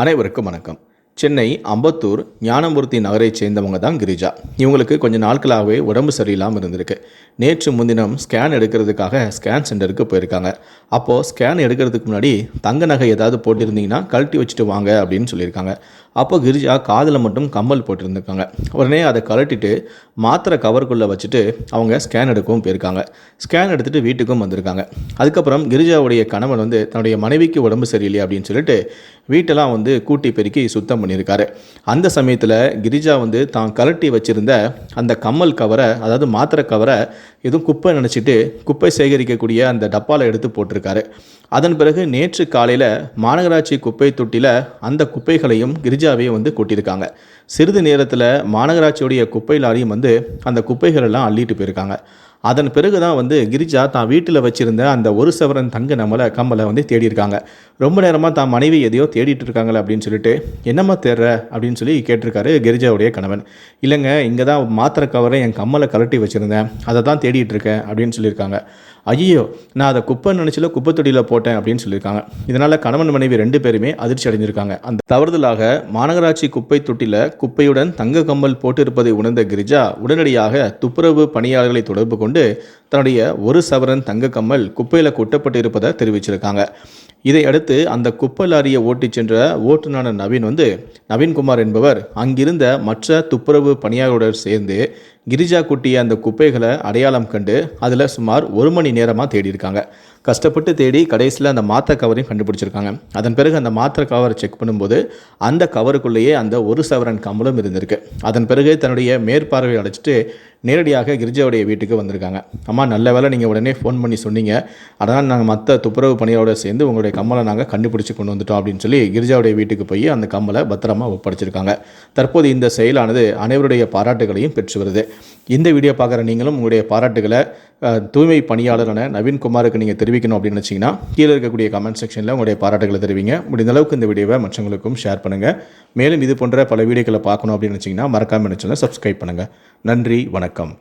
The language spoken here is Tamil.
அனைவருக்கும் வணக்கம். சென்னை அம்பத்தூர் ஞானமூர்த்தி நகரைச் சேர்ந்தவங்க தான் கிரிஜா. இவங்களுக்கு கொஞ்சம் நாட்களாகவே உடம்பு சரியில்லாமல் இருந்திருக்கு. நேற்று முன்தினம் ஸ்கேன் எடுக்கிறதுக்காக ஸ்கேன் சென்டருக்கு போயிருக்காங்க. அப்போது ஸ்கேன் எடுக்கிறதுக்கு முன்னாடி தங்க நகை ஏதாவது போட்டிருந்தீங்கன்னா கழட்டி வச்சுட்டு வாங்க அப்படின்னு சொல்லியிருக்காங்க. அப்போ கிரிஜா காதில் மட்டும் கம்மல் போட்டிருந்துருக்காங்க. உடனே அதை கழட்டிட்டு மாத்திரை கவருக்குள்ளே வச்சுட்டு அவங்க ஸ்கேன் எடுக்கவும் போயிருக்காங்க. ஸ்கேன் எடுத்துகிட்டு வீட்டுக்கும் வந்திருக்காங்க. அதுக்கப்புறம் கிரிஜாவுடைய கணவன் வந்து தன்னுடைய மனைவிக்கு உடம்பு சரியில்லை அப்படின்னு சொல்லிட்டு வீட்டெல்லாம் வந்து கூட்டி பெருக்கி சுத்தம் பண்ணியிருக்காரு. அந்த சமயத்தில் கிரிஜா வந்து தான் கலட்டி வச்சுருந்த அந்த கம்மல் கவரை அதாவது மாத்திரை கவரை எதுவும் குப்பை நினச்சிட்டு குப்பை சேகரிக்கக்கூடிய அந்த டப்பாவில் எடுத்து போட்டிருக்காரு. அதன் பிறகு நேற்று காலையில் மாநகராட்சி குப்பை தொட்டியில் அந்த குப்பைகளையும் கிரிஜாவையும் வந்து கொட்டியிருக்காங்க. சிறிது நேரத்தில் மாநகராட்சியுடைய குப்பை லாரியும் வந்து அந்த குப்பைகளெல்லாம் அள்ளிட்டு போயிருக்காங்க. அதன் பிறகு தான் வந்து கிரிஜா தான் வீட்டில் வச்சிருந்த அந்த ஒரு சவரன் தங்க நம்மளை கம்மலை வந்து தேடி இருக்காங்க ரொம்ப நேரமாக தான் மனைவி எதையோ தேடிட்டு இருக்காங்களே அப்படின்னு சொல்லிட்டு என்னம்மா தேடுற? அப்படின்னு சொல்லி கேட்டிருக்காரு கிரிஜாவுடைய கணவன். இல்லைங்க இங்கே தான் மாத்திரை கவரை என் கம்மலை கலட்டி வச்சுருந்தேன். அதை தான் தேடிட்டு இருக்கேன். அப்படின்னு சொல்லியிருக்காங்க. ஐயோ நான் அதை குப்பை நினச்சில குப்பை தொட்டியில் போட்டேன் அப்படின்னு சொல்லியிருக்காங்க. இதனால் கணவன் மனைவி ரெண்டு பேருமே அதிர்ச்சி அடைஞ்சிருக்காங்க. அந்த தவறுதலாக மாநகராட்சி குப்பை தொட்டியில் குப்பையுடன் தங்க கம்மல் போட்டிருப்பதை உணர்ந்த கிரிஜா உடனடியாக துப்புரவு பணியாளர்களை தொடர்பு கொண்டு தன்னுடைய ஒரு சவரன் தங்க கம்மல் குப்பையில் கொட்டப்பட்டு இருப்பதை தெரிவிச்சிருக்காங்க இதையடுத்து அந்த குப்பை லாரியை ஓட்டிச் சென்ற ஓட்டுநான நவீன் வந்து நவீன்குமார் என்பவர் அங்கிருந்த மற்ற துப்புரவு பணியாளருடன் சேர்ந்து கிரிஜா குட்டிய அந்த குப்பைகளை அடையாளம் கண்டு அதில் சுமார் ஒரு மணி நேரமாக தேடி இருக்காங்க கஷ்டப்பட்டு தேடி கடைசியில் அந்த மாத்திரை கவரையும் கண்டுபிடிச்சிருக்காங்க. அதன் பிறகு அந்த மாத்திரை கவரை செக் பண்ணும்போது அந்த கவருக்குள்ளேயே அந்த ஒரு சவரன் கம்பளம் இருந்திருக்கு. அதன் பிறகு தன்னுடைய மேற்பார்வை அடைச்சிட்டு நேரடியாக கிரிஜாவுடைய வீட்டுக்கு வந்திருக்காங்க. அம்மா நல்ல வேளை நீங்கள் உடனே ஃபோன் பண்ணி சொன்னீங்க. அதனால் நாங்கள் மற்ற துப்புரவு பணியோட சேர்ந்து உங்களுடைய கம்மலை நாங்கள் கண்டுபிடிச்சி கொண்டு வந்துட்டோம் அப்படின்னு சொல்லி கிரிஜாவுடைய வீட்டுக்கு போய் அந்த கம்மலை பத்திரமா ஒப்படைச்சிருக்காங்க. தற்போது இந்த செயலானது அனைவருடைய பாராட்டுகளையும் பெற்று வருது. இந்த வீடியோ பார்க்குற நீங்களும் உங்களுடைய பாராட்டுகளை தூய்மை பணியாளரான நவீன்குமாருக்கு நீங்கள் தெரிவிக்கணும் அப்படின்னு நினச்சிங்கன்னா கீழே இருக்கக்கூடிய கமெண்ட் செக்ஷனில் உங்களுடைய பாராட்டுகளை தெரிவிங்க. முடிந்த அளவுக்கு இந்த வீடியோவை மற்றவங்களுக்கும் ஷேர் பண்ணுங்கள் மேலும் இது போன்ற பல வீடியோக்களை பார்க்கணும் அப்படின்னு நினச்சிங்கன்னா மறக்காமல் நினச்சிங்கன்னா சப்ஸ்கிரைப் பண்ணுங்கள் நன்றி வணக்கம்.